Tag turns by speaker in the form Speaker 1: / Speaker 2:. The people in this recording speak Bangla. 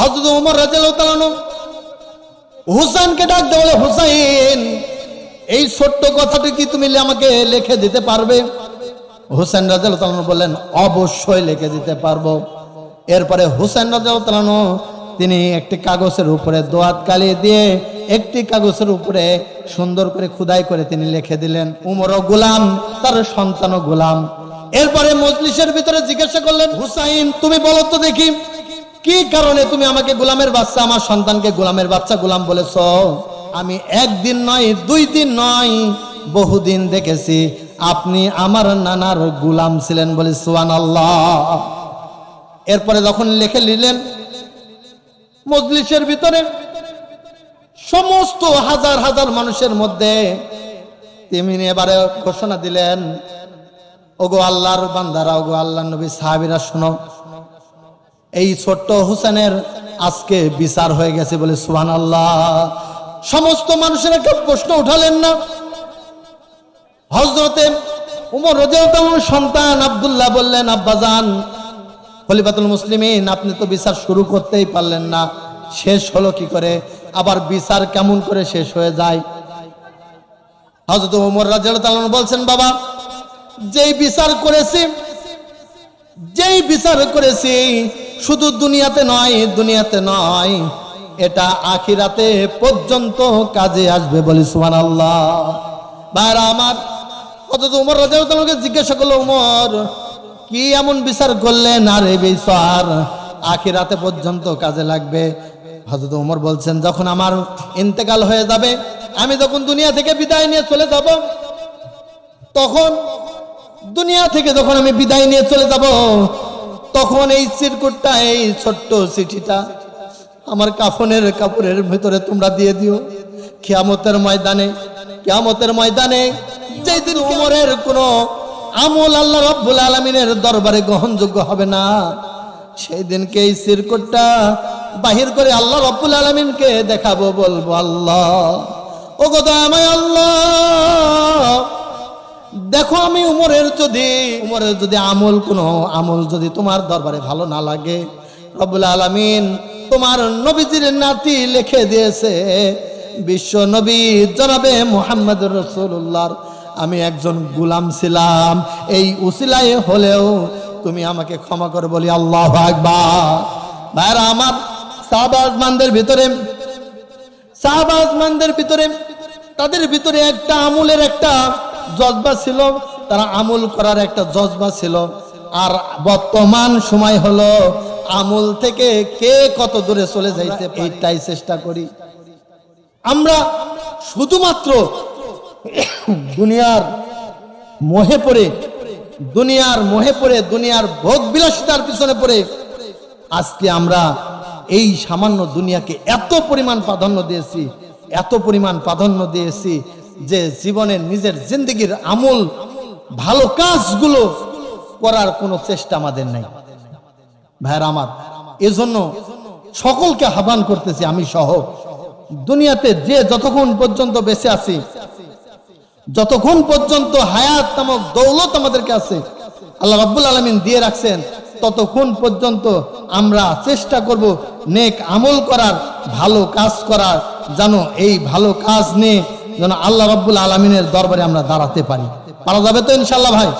Speaker 1: হজরত উমর আনহু হুসাইনকে ডাক দেওয়া হুসাইন, এই ছোট্ট কথাটি কি তুমি আমাকে লিখে দিতে পারবে? হুসেন রাজাল বললেন, অবশ্যই লিখে দিতে পারব। এরপরে হুসেন রাজাল তিনি একটি কাগজের উপরে দোয়াত কালি দিয়ে একটি কাগজের উপরে সুন্দর করে খুদাই করে তিনি লিখে দিলেন উমরও গোলাম, তার সন্তানও গোলাম। এরপরে মজলিসের ভিতরে জিজ্ঞাসা করলেন, হুসাইন, তুমি বলো তো দেখি। কি কারণে তুমি আমাকে গোলামের বাচ্চা, আমার সন্তানকে গোলামের বাচ্চা, গোলাম বলেছ? আমি একদিন নয়, দুই দিন নয়, বহুদিন দেখেছি আপনি আমার নানার গুলাম ছিলেন বলে সুয়ান আল্লাহ এরপরে যখন লিখে নিলেন, মজলিসের ভিতরে সমস্ত হাজার হাজার মানুষের মধ্যে তিনি এবারে ঘোষণা দিলেন, ওগো আল্লাহর বান্দারা, ওগো আল্লাহ নবী সাহাবিরা, শোনো এই ছোট্ট হোসেনের আজকে বিচার হয়ে গেছে বলে সুহান আল্লাহ সমস্ত মানুষের একটা প্রশ্ন উঠালেন না। হজরতে উমর রাদিয়াল্লাহু সন্তান আবদুল্লাহ বললেন আব্বাজান খলিফাতুল মুসলিমিন, আপনি তো বিচার শুরু করতেই পারলেন না। শেষ হলো কি করে? আবার বিচার কেমন করে শেষ হয়ে যায়? হজরত উমর রাদিয়াল্লাহু বলছেন, বাবা, যেই বিচার করেছি, যেই বিচার করেছি শুধু দুনিয়াতে নয় দুনিয়াতে নয়, এটা আখিরাতে পর্যন্ত কাজে আসবে বলি সুমান আল্লাহ ভাইরা আমার অথচ উমর রাজা তোমাকে জিজ্ঞাসা করল, উমর, কি এমন বিচার করলেন আর এই বিচার আখিরাতে পর্যন্ত কাজে লাগবে? হজরত উমর বলছেন, যখন আমার ইন্তেকাল হয়ে যাবে, আমি যখন দুনিয়া থেকে বিদায় নিয়ে চলে যাব, তখন দুনিয়া থেকে যখন আমি বিদায় নিয়ে চলে যাব তখন এই চিরকুটটা এই ছোট্ট চিঠিটা আমার কাফনের কাপড়ের ভিতরে তোমরা দিয়ে দিও। কিয়ামতের ময়দানে কিয়ামতের ময়দানে যেদিন উমরের কোনো আমল আল্লাহ রব্বুল আলমিনের দরবারে গ্রহণযোগ্য হবে না সেই দিনকে এই চিরকুটটা বাহির করে আল্লাহ রব্বুল আলমিনকে দেখাবো, বলব আল্লাহ ও আমায় আল্লাহ দেখো আমি উমরের যদি উমরের যদি আমল, কোনো আমল যদি তোমার দরবারে ভালো না লাগে, রব্বুল আলামিন তোমার নবীজির নাতি লিখে দিয়েছে, বিশ্ব নবী জনাবে মোহাম্মদ রসুল্লাহর আমি একজন গুলাম ছিলাম, এই উসিলায় হলেও তুমি আমাকে ক্ষমা করে বলি, আল্লাহ আকবার। ভাইরা আমার সাহবাজমানদের ভিতরে সাহবাজমানদের ভিতরে, তাদের ভিতরে একটা আমুলের একটা জজবা ছিল তারা আমুল করার একটা জজবা ছিল। আর বর্তমান সময় হলো আমুল থেকে কে কত দূরে চলে যাইতে এইটাই চেষ্টা করি। আমরা শুধুমাত্র দুনিয়ার মোহে পড়ে দুনিয়ার মোহে পড়ে দুনিয়ার ভোগ বিলাসিতার পিছনে পড়ে আজকে আমরা এই সামান্য দুনিয়াকে এত পরিমাণ প্রাধান্য দিয়েছি এত পরিমাণ প্রাধান্য দিয়েছি যে জীবনের নিজের জিন্দগির আমল, ভালো কাজগুলো করার কোনো চেষ্টা আমাদের নাই। ভাইয়ের আমার, এজন্য সকলকে আহ্বান করতেছি, আমি সহ। দুনিয়াতে যে যতক্ষণ পর্যন্ত বেঁচে আছি, যতক্ষণ পর্যন্ত হায়াত নামক দৌলত আমাদেরকে আছে, আল্লাহ রাব্বুল আলমিন দিয়ে রাখছেন, ততক্ষণ পর্যন্ত আমরা চেষ্টা করব নেক আমল করার, ভালো কাজ করার, যেন এই ভালো কাজ নিয়ে যেন আল্লাহ রব্বুল আলমিনের দরবারে আমরা দাঁড়াতে পারি। পারা যাবে তো ইনশাল্লাহ ভাই?